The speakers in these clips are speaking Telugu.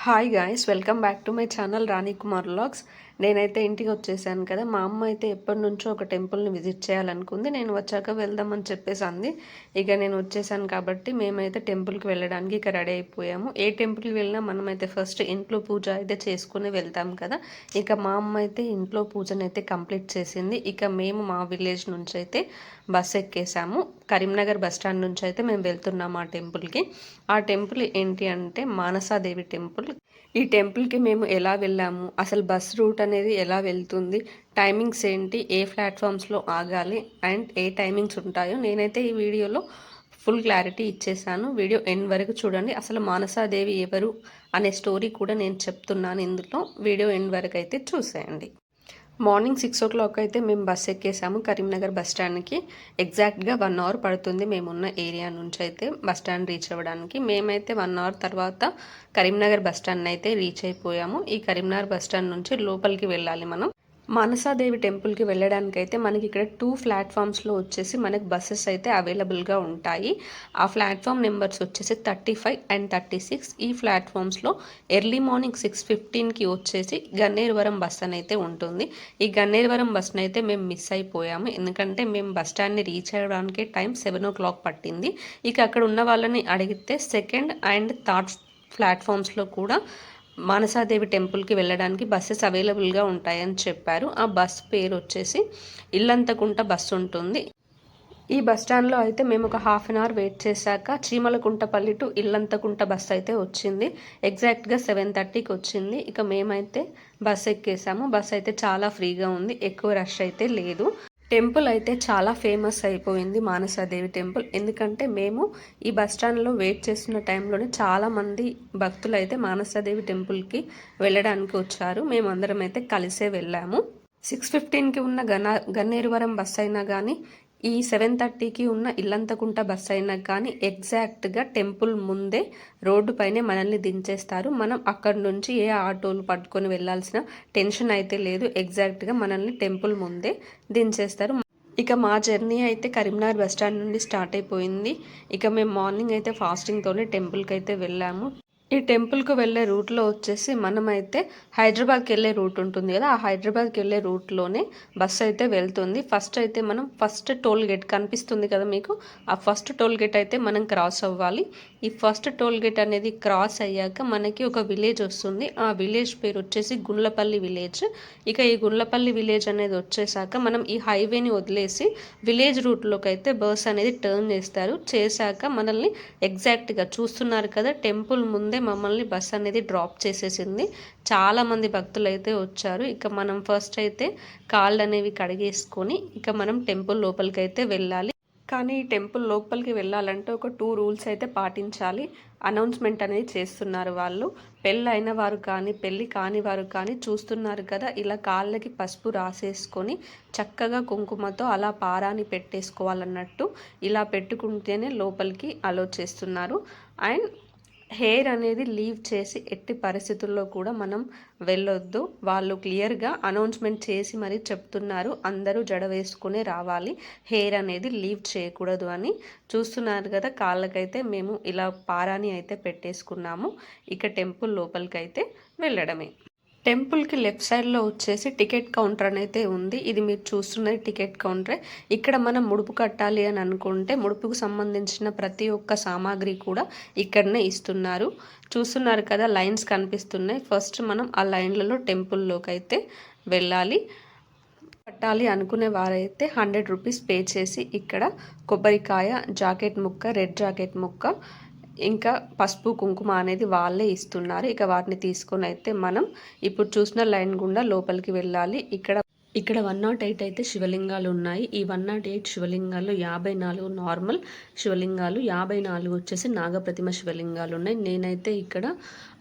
Hi guys welcome back to my channel Rani Kumar vlogs నేనైతే ఇంటికి వచ్చేసాను కదా మా అమ్మ అయితే ఎప్పటి నుంచో ఒక టెంపుల్ని విజిట్ చేయాలనుకుంది. నేను వచ్చాక వెళ్దామని చెప్పేసి అంది ఇక నేను వచ్చేసాను కాబట్టి మేమైతే టెంపుల్కి వెళ్ళడానికి ఇక రెడీ అయిపోయాము. ఏ టెంపుల్కి వెళ్ళినా మనమైతే ఫస్ట్ ఇంట్లో పూజ అయితే చేసుకుని వెళ్తాం కదా. ఇక మా అమ్మ అయితే ఇంట్లో పూజను అయితే కంప్లీట్ చేసింది. ఇక మేము మా విలేజ్ నుంచి అయితే బస్ ఎక్కేసాము. కరీంనగర్ బస్ స్టాండ్ నుంచి అయితే మేము వెళ్తున్నాము ఆ టెంపుల్కి. ఆ టెంపుల్ ఏంటి అంటే మానసాదేవి టెంపుల్. ఈ టెంపుల్కి మేము ఎలా వెళ్ళాము అసలు బస్ రూట్ అనేది ఎలా వెళ్తుంది టైమింగ్స్ ఏంటి ఏ ప్లాట్ఫామ్స్లో ఆగాలి అండ్ ఏ టైమింగ్స్ ఉంటాయో నేనైతే ఈ వీడియోలో ఫుల్ క్లారిటీ ఇచ్చేసాను. వీడియో ఎండ్ వరకు చూడండి. అసలు మానసాదేవి ఎవరు అనే స్టోరీ కూడా నేను చెప్తున్నాను ఇందులో. వీడియో ఎండ్ వరకు అయితే చూసేయండి. మార్నింగ్ సిక్స్ ఓ క్లాక్ అయితే మేము బస్ ఎక్కేసాము కరీంనగర్ బస్ స్టాండ్కి. ఎగ్జాక్ట్గా వన్ అవర్ పడుతుంది మేమున్న ఏరియా నుంచి అయితే బస్ స్టాండ్ రీచ్ అవ్వడానికి. మేమైతే వన్ అవర్ తర్వాత కరీంనగర్ బస్ స్టాండ్ అయితే రీచ్ అయిపోయాము. ఈ కరీంనగర్ బస్ స్టాండ్ నుంచి లోపలికి వెళ్ళాలి మనం. మనసాదేవి టెంపుల్కి వెళ్ళడానికి అయితే మనకి ఇక్కడ టూ ప్లాట్ఫామ్స్లో వచ్చేసి మనకి బస్సెస్ అయితే అవైలబుల్గా ఉంటాయి. ఆ ప్లాట్ఫామ్ నెంబర్స్ వచ్చేసి thirty five and thirty six. ఈ ప్లాట్ఫామ్స్లో ఎర్లీ మార్నింగ్ సిక్స్ ఫిఫ్టీన్కి వచ్చేసి గన్నేరువరం బస్ అని అయితే ఉంటుంది. ఈ గన్నేరువరం బస్ని అయితే మేము మిస్ అయిపోయాము. ఎందుకంటే మేము బస్ స్టాండ్ని రీచ్ అవ్వడానికి టైం సెవెన్ ఓ క్లాక్ పట్టింది. ఇక అక్కడ ఉన్న వాళ్ళని అడిగితే సెకండ్ అండ్ థర్డ్ ప్లాట్ఫామ్స్లో కూడా మానసాదేవి టెంపుల్కి వెళ్ళడానికి బస్సెస్ అవైలబుల్గా ఉంటాయని చెప్పారు. ఆ బస్ పేరు వచ్చేసి ఇల్లంతకుంట బస్సు ఉంటుంది. ఈ బస్ స్టాండ్లో అయితే మేము ఒక హాఫ్ అన్ అవర్ వెయిట్ చేశాక చీమలకుంటపల్లి టు ఇల్లంతకుంట బస్ అయితే వచ్చింది. ఎగ్జాక్ట్గా సెవెన్ థర్టీకి వచ్చింది. ఇక మేమైతే బస్ ఎక్కేసాము. బస్ అయితే చాలా ఫ్రీగా ఉంది. ఎక్కువ రష్ అయితే లేదు. టెంపుల్ అయితే చాలా ఫేమస్ అయిపోయింది మానసాదేవి టెంపుల్. ఎందుకంటే మేము ఈ బస్ స్టాండ్లో వెయిట్ చేస్తున్న టైంలోనే చాలామంది భక్తులు అయితే మానసాదేవి టెంపుల్కి వెళ్ళడానికి వచ్చారు. మేమందరం అయితే కలిసే వెళ్ళాము. సిక్స్ ఫిఫ్టీన్కి ఉన్న గన గన్నేరువరం బస్ అయినా కానీ ఈ సెవెన్ థర్టీకి ఉన్న ఇల్లంతకుంట బస్ అయినా కానీ ఎగ్జాక్ట్గా టెంపుల్ ముందే రోడ్డు పైనే మనల్ని దించేస్తారు. మనం అక్కడి నుంచి ఏ ఆటోలు పట్టుకొని వెళ్ళాల్సిన టెన్షన్ అయితే లేదు. ఎగ్జాక్ట్గా మనల్ని టెంపుల్ ముందే దించేస్తారు. ఇక మా జర్నీ అయితే కరీంనగర్ బస్ స్టాండ్ నుండి స్టార్ట్ అయిపోయింది. ఇక మేము మార్నింగ్ అయితే ఫాస్టింగ్తోనే టెంపుల్కి అయితే వెళ్ళాము. ఈ టెంపుల్కి వెళ్ళే రూట్లో వచ్చేసి మనమైతే హైదరాబాద్కి వెళ్ళే రూట్ ఉంటుంది కదా ఆ హైదరాబాద్కి వెళ్ళే రూట్లోనే బస్సు అయితే వెళ్తుంది. ఫస్ట్ అయితే మనం ఫస్ట్ టోల్ గేట్ కనిపిస్తుంది కదా మీకు ఆ ఫస్ట్ టోల్ గేట్ అయితే మనం క్రాస్ అవ్వాలి. ఈ ఫస్ట్ టోల్ గేట్ అనేది క్రాస్ అయ్యాక మనకి ఒక విలేజ్ వస్తుంది. ఆ విలేజ్ పేరు వచ్చేసి గుండ్లపల్లి విలేజ్. ఇక ఈ గుండ్లపల్లి విలేజ్ అనేది వచ్చేసాక మనం ఈ హైవేని వదిలేసి విలేజ్ రూట్లోకి అయితే బస్ అనేది టర్న్ చేస్తారు. చేశాక మనల్ని ఎగ్జాక్ట్గా చూస్తున్నారు కదా టెంపుల్ ముందే మమ్మల్ని బస్ అనేది డ్రాప్ చేసేసింది. చాలామంది భక్తులు అయితే వచ్చారు. ఇక మనం ఫస్ట్ అయితే కాళ్ళు అనేవి కడిగేసుకొని ఇక మనం టెంపుల్ లోపలికి అయితే వెళ్ళాలి. కానీ ఈ టెంపుల్ లోపలికి వెళ్ళాలంటే ఒక టూ రూల్స్ అయితే పాటించాలి. అనౌన్స్మెంట్ అనేది చేస్తున్నారు వాళ్ళు. పెళ్ళి అయిన వారు కానీ పెళ్ళి కాని వారు కానీ చూస్తున్నారు కదా ఇలా కాళ్ళకి పసుపు రాసేసుకొని చక్కగా కుంకుమతో అలా పారాని పెట్టేసుకోవాలన్నట్టు ఇలా పెట్టుకుంటేనే లోపలికి అలో చేస్తున్నారు. అండ్ హెయిర్ అనేది లీవ్ చేసి ఎట్టి పరిస్థితుల్లో కూడా మనం వెళ్ళొద్దు. వాళ్ళు క్లియర్గా అనౌన్స్మెంట్ చేసి మరీ చెప్తున్నారు. అందరూ జడ వేసుకునే రావాలి. హెయిర్ అనేది లీవ్ చేయకూడదు అని చూస్తున్నారు కదా. కాళ్ళకైతే మేము ఇలా పారాని అయితే పెట్టేసుకున్నాము. ఇక టెంపుల్ లోపలికైతే వెళ్ళడమే. టెంపుల్కి లెఫ్ట్ సైడ్లో వచ్చేసి టికెట్ కౌంటర్ అనేది ఉంది. ఇది మీరు చూస్తున్నది టికెట్ కౌంటరే. ఇక్కడ మనం ముడుపు కట్టాలి అని అనుకుంటే ముడుపుకు సంబంధించిన ప్రతి ఒక్క సామాగ్రి కూడా ఇక్కడనే ఇస్తున్నారు. చూస్తున్నారు కదా లైన్స్ కనిపిస్తున్నాయి. ఫస్ట్ మనం ఆ లైన్లలో టెంపుల్లోకి అయితే వెళ్ళాలి. కట్టాలి అనుకునే వారైతే హండ్రెడ్ రూపీస్ పే చేసి ఇక్కడ కొబ్బరికాయ జాకెట్ ముక్క రెడ్ జాకెట్ ముక్క ఇంకా పసుపు కుంకుమ అనేది వాళ్ళే ఇస్తున్నారు. ఇక వాటిని తీసుకొని అయితే మనం ఇప్పుడు చూసిన లైన్ గుండా లోపలికి వెళ్ళాలి. ఇక్కడ ఇక్కడ వన్ నాట్ ఎయిట్ అయితే శివలింగాలు ఉన్నాయి. ఈ వన్ నాట్ ఎయిట్ శివలింగాలు యాభై నాలుగు నార్మల్ శివలింగాలు యాభై నాలుగు వచ్చేసి నాగప్రతిమ శివలింగాలు ఉన్నాయి. నేనైతే ఇక్కడ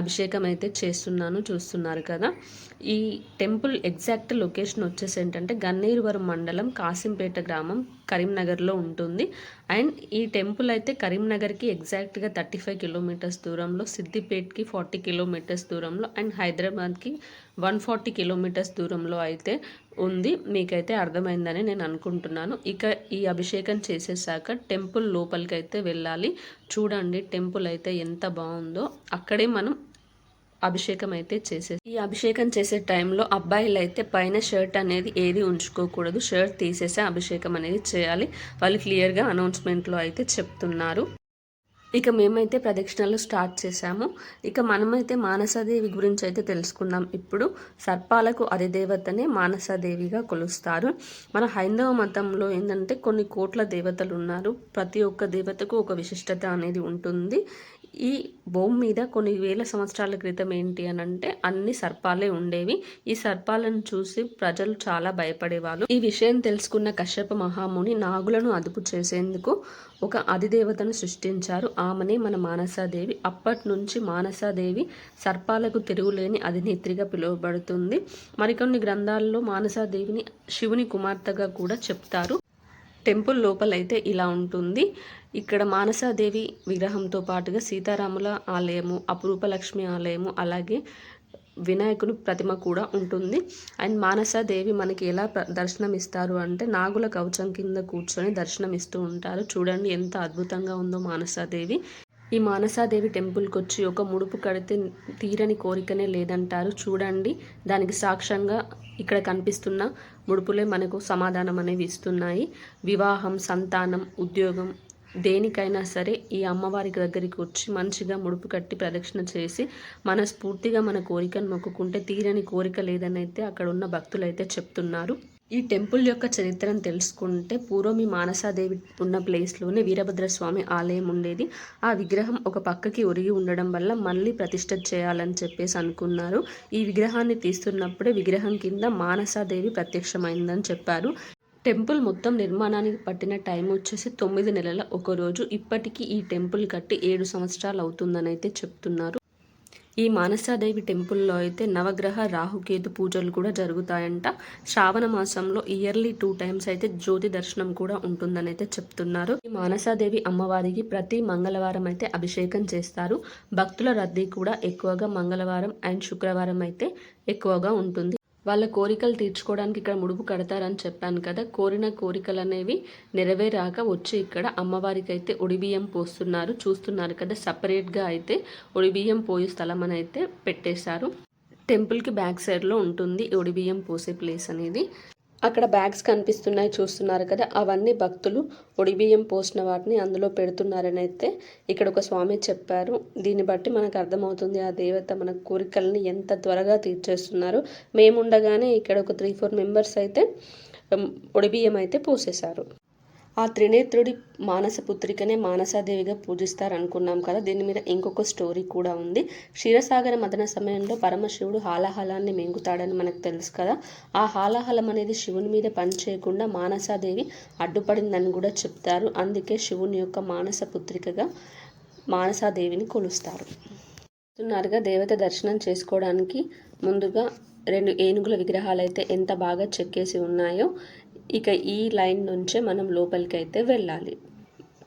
అభిషేకం అయితే చేస్తున్నాను చూస్తున్నారు కదా. ఈ టెంపుల్ ఎగ్జాక్ట్ లొకేషన్ వచ్చేసి ఏంటంటే గన్నేరువరం మండలం కాసింపేట గ్రామం కరీంనగర్లో ఉంటుంది. అండ్ ఈ టెంపుల్ అయితే కరీంనగర్కి ఎగ్జాక్ట్గా థర్టీ ఫైవ్ కిలోమీటర్స్ దూరంలో సిద్దిపేట్కి ఫార్టీ కిలోమీటర్స్ దూరంలో అండ్ హైదరాబాద్కి వన్ ఫార్టీ కిలోమీటర్స్ దూరంలో అయితే ఉంది. మీకైతే అర్థమైందని నేను అనుకుంటున్నాను. ఇక ఈ అభిషేకం చేసేసాక టెంపుల్ లోపలికి అయితే వెళ్ళాలి. చూడండి టెంపుల్ అయితే ఎంత బాగుందో. అక్కడే మనం అభిషేకం అయితే చేసే ఈ అభిషేకం చేసే టైంలో అబ్బాయిలు అయితే పైన షర్ట్ అనేది ఏది ఉంచుకోకూడదు. షర్ట్ తీసేసి అభిషేకం అనేది చేయాలి. వాళ్ళు క్లియర్గా అనౌన్స్మెంట్లో అయితే చెప్తున్నారు. ఇక మేమైతే ప్రదక్షిణలు స్టార్ట్ చేశాము. ఇక మనమైతే మానసాదేవి గురించి అయితే తెలుసుకుందాం. ఇప్పుడు సర్పాలకు అధిదేవతనే మానసాదేవిగా కొలుస్తారు. మన హైందవ మతంలో ఏంటంటే కొన్ని కోట్ల దేవతలు ఉన్నారు. ప్రతి ఒక్క దేవతకు ఒక విశిష్టత అనేది ఉంటుంది. ఈ భూమి మీద కొన్ని వేల సంవత్సరాల క్రితం ఏంటి అని అంటే అన్ని సర్పాలే ఉండేవి. ఈ సర్పాలను చూసి ప్రజలు చాలా భయపడేవాళ్ళు. ఈ విషయం తెలుసుకున్న కశ్యప మహాముని నాగులను అదుపు చేసేందుకు ఒక అధిదేవతను సృష్టించారు. ఆమెనే మన మానసాదేవి. అప్పటి నుంచి మానసాదేవి సర్పాలకు తిరుగులేని అధినేత్రిగా పిలువబడుతుంది. మరికొన్ని గ్రంథాల్లో మానసాదేవిని శివుని కుమార్తెగా కూడా చెప్తారు. టెంపుల్ లోపలైతే ఇలా ఉంటుంది. ఇక్కడ మానసాదేవి విగ్రహంతో పాటుగా సీతారాముల ఆలయము అపురూపలక్ష్మి ఆలయము అలాగే వినాయకుని ప్రతిమ కూడా ఉంటుంది. అండ్ మానసాదేవి మనకి ఎలా దర్శనం ఇస్తారు అంటే నాగుల కవచం కింద కూర్చొని దర్శనం ఇస్తూ ఉంటారు. చూడండి ఎంత అద్భుతంగా ఉందో మానసాదేవి. ఈ మానసాదేవి టెంపుల్కి వచ్చి ఒక ముడుపు కడితే తీరని కోరికనే లేదంటారు. చూడండి దానికి సాక్ష్యంగా ఇక్కడ కనిపిస్తున్న ముడుపులే మనకు సమాధానం అనేవి ఇస్తున్నాయి. వివాహం సంతానం ఉద్యోగం దేనికైనా సరే ఈ అమ్మవారి దగ్గరికి వచ్చి మంచిగా ముడుపు కట్టి ప్రదక్షిణ చేసి మనస్ఫూర్తిగా మన కోరికను మొక్కుకుంటే తీరని కోరిక లేదని అయితే అక్కడ ఉన్న భక్తులు అయితే చెప్తున్నారు. ఈ టెంపుల్ యొక్క చరిత్రను తెలుసుకుంటే పూర్వం ఈ మానసాదేవి ఉన్న ప్లేస్లోనే వీరభద్రస్వామి ఆలయం ఉండేది. ఆ విగ్రహం ఒక పక్కకి ఒరిగి ఉండడం వల్ల మళ్ళీ ప్రతిష్ట చేయాలని చెప్పేసి అనుకున్నారు. ఈ విగ్రహాన్ని తీస్తున్నప్పుడే విగ్రహం కింద మానసాదేవి ప్రత్యక్షమైందని చెప్పారు. టెంపుల్ మొత్తం నిర్మాణానికి పట్టిన టైం వచ్చేసి తొమ్మిది నెలల ఒక రోజు. ఇప్పటికీ ఈ టెంపుల్ కట్టి ఏడు సంవత్సరాలు అవుతుందని అయితే చెప్తున్నారు. ఈ మానసాదేవి టెంపుల్లో అయితే నవగ్రహ రాహుకేతు పూజలు కూడా జరుగుతాయంట. శ్రావణ మాసంలో ఇయర్లీ టూ టైమ్స్ అయితే జ్యోతి దర్శనం కూడా ఉంటుందని అయితే చెప్తున్నారు. ఈ మానసాదేవి అమ్మవారికి ప్రతి మంగళవారం అయితే అభిషేకం చేస్తారు. భక్తుల రద్దీ కూడా ఎక్కువగా మంగళవారం అండ్ శుక్రవారం అయితే ఎక్కువగా ఉంటుంది. వాళ్ళ కోరికలు తీర్చుకోవడానికి ఇక్కడ ముడుపు కడతారని చెప్పాను కదా. కోరిన కోరికలు అనేవి నెరవేరాక వచ్చి ఇక్కడ అమ్మవారికి అయితే ఉడిబియ్యం పోస్తున్నారు. చూస్తున్నారు కదా సపరేట్గా అయితే ఉడిబియ్యం పోయే స్థలం అని అయితే పెట్టేశారు. టెంపుల్కి బ్యాక్ సైడ్లో ఉంటుంది ఉడిబియ్యం పోసే ప్లేస్ అనేది. అక్కడ బ్యాగ్స్ కనిపిస్తున్నాయి చూస్తున్నారు కదా అవన్నీ భక్తులు ఒడిబియ్యం పోసిన వాటిని అందులో పెడుతున్నారని అయితే ఇక్కడ ఒక స్వామి చెప్పారు. దీన్ని బట్టి మనకు అర్థమవుతుంది ఆ దేవత మన కోరికల్ని ఎంత త్వరగా తీర్చేస్తున్నారు. మేముండగానే ఇక్కడ ఒక త్రీ ఫోర్ మెంబర్స్ అయితే ఒడిబియ్యం అయితే పోసేశారు. ఆ త్రినేత్రుడి మానస పుత్రికనే మానసాదేవిగా పూజిస్తారు అనుకున్నాం కదా. దీని మీద ఇంకొక స్టోరీ కూడా ఉంది. క్షీరసాగర మదన సమయంలో పరమశివుడు హాలాహలాన్ని మింగుతాడని మనకు తెలుసు కదా. ఆ హాలాహలం అనేది శివుని మీద పని చేయకుండా మానసాదేవి అడ్డుపడిందని కూడా చెప్తారు. అందుకే శివుని యొక్క మానస పుత్రికగా మానసాదేవిని కొలుస్తారు. చూస్తున్నారుగా దేవత దర్శనం చేసుకోవడానికి ముందుగా రెండు ఏనుగుల విగ్రహాలు అయితే ఎంత బాగా చెక్కేసి ఉన్నాయో ఇక ఈ లైన్ నుంచే మనం లోపలికి అయితే వెళ్ళాలి.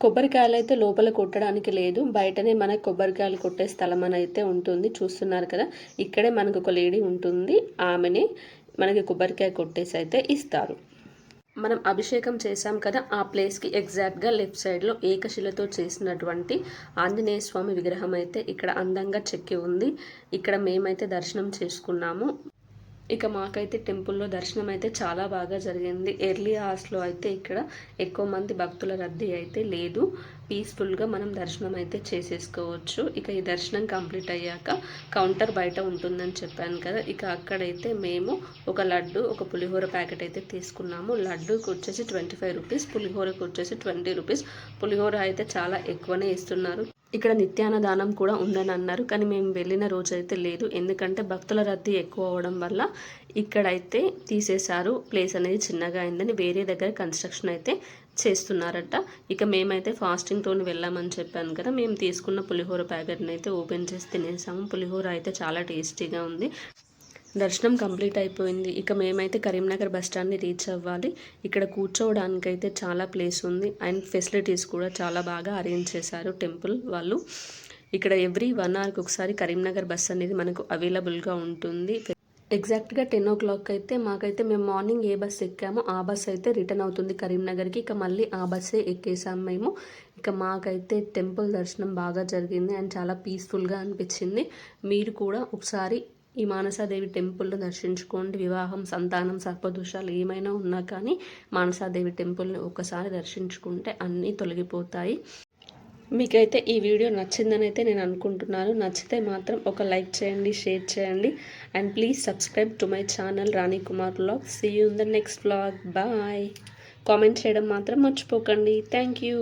కొబ్బరికాయలు అయితే లోపల కొట్టడానికి లేదు. బయటనే మనకు కొబ్బరికాయలు కొట్టే స్థలం అని అయితే ఉంటుంది. చూస్తున్నారు కదా? ఇక్కడే మనకు ఒక లేడీ ఉంటుంది. ఆమెనే మనకి కొబ్బరికాయ కొట్టేసి అయితే ఇస్తారు. మనం అభిషేకం చేశాం కదా? ఆ ప్లేస్కి ఎగ్జాక్ట్గా లెఫ్ట్ సైడ్లో ఏకశిలతో చేసినటువంటి ఆంజనేయ స్వామి విగ్రహం అయితే ఇక్కడ అందంగా చెక్కి ఉంది. ఇక్కడ మేమైతే దర్శనం చేసుకున్నాము. ఇక మాకైతే టెంపుల్లో దర్శనం అయితే చాలా బాగా జరిగింది. ఎర్లీ అవర్స్లో అయితే ఇక్కడ ఎక్కువ మంది భక్తుల రద్దీ అయితే లేదు. పీస్ఫుల్గా మనం దర్శనం అయితే చేసేసుకోవచ్చు. ఇక ఈ దర్శనం కంప్లీట్ అయ్యాక కౌంటర్ బయట ఉంటుందని చెప్పాను కదా ఇక అక్కడైతే మేము ఒక లడ్డు ఒక పులిహోర ప్యాకెట్ అయితే తీసుకున్నాము. లడ్డూకి వచ్చేసి ట్వంటీ ఫైవ్ రూపీస్ పులిహోరకు వచ్చేసి ట్వంటీ రూపీస్. పులిహోర అయితే చాలా ఎక్కువనే ఇస్తున్నారు. ఇక్కడ నిత్యాన్నదానం కూడా ఉందని అన్నారు కానీ మేము వెళ్ళిన రోజైతే లేదు. ఎందుకంటే భక్తుల రద్దీ ఎక్కువ అవడం వల్ల ఇక్కడైతే తీసేశారు. ప్లేస్ అనేది చిన్నగా అయిందని వేరే దగ్గర కన్స్ట్రక్షన్ అయితే చేస్తున్నారట. ఇక మేమైతే ఫాస్టింగ్తో వెళ్ళామని చెప్పాను కదా. మేము తీసుకున్న పులిహోర ప్యాకెట్ని అయితే ఓపెన్ చేసి తినేసాము. పులిహోర అయితే చాలా టేస్టీగా ఉంది. దర్శనం కంప్లీట్ అయిపోయింది. ఇక మేమైతే కరీంనగర్ బస్ స్టాండ్ని రీచ్ అవ్వాలి. ఇక్కడ కూర్చోవడానికి అయితే చాలా ప్లేస్ ఉంది. అండ్ ఫెసిలిటీస్ కూడా చాలా బాగా అరేంజ్ చేశారు టెంపుల్ వాళ్ళు. ఇక్కడ ఎవ్రీ వన్ అవర్కి ఒకసారి కరీంనగర్ బస్ అనేది మనకు అవైలబుల్గా ఉంటుంది. ఎగ్జాక్ట్గా టెన్ ఓ క్లాక్ అయితే మాకైతే మేము మార్నింగ్ ఏ బస్ ఎక్కామో ఆ బస్ అయితే రిటర్న్ అవుతుంది కరీంనగర్కి. ఇక మళ్ళీ ఆ బస్సే ఎక్కేసాం మేము. ఇక మాకైతే టెంపుల్ దర్శనం బాగా జరిగింది. అండ్ చాలా పీస్ఫుల్గా అనిపించింది. మీరు కూడా ఒకసారి ఈ మానసాదేవి టెంపుల్ను దర్శించుకోండి. వివాహం సంతానం సర్పదోషాలు ఏమైనా ఉన్నా కానీ మానసాదేవి టెంపుల్ని ఒకసారి దర్శించుకుంటే అన్నీ తొలగిపోతాయి. మీకైతే ఈ వీడియో నచ్చిందని అయితే నేను అనుకుంటున్నాను. నచ్చితే మాత్రం ఒక లైక్ చేయండి షేర్ చేయండి. And please subscribe to my channel Rani Kumar vlog see you in the next vlog bye comment చేయడం మాత్రం మర్చిపోకండి. Thank you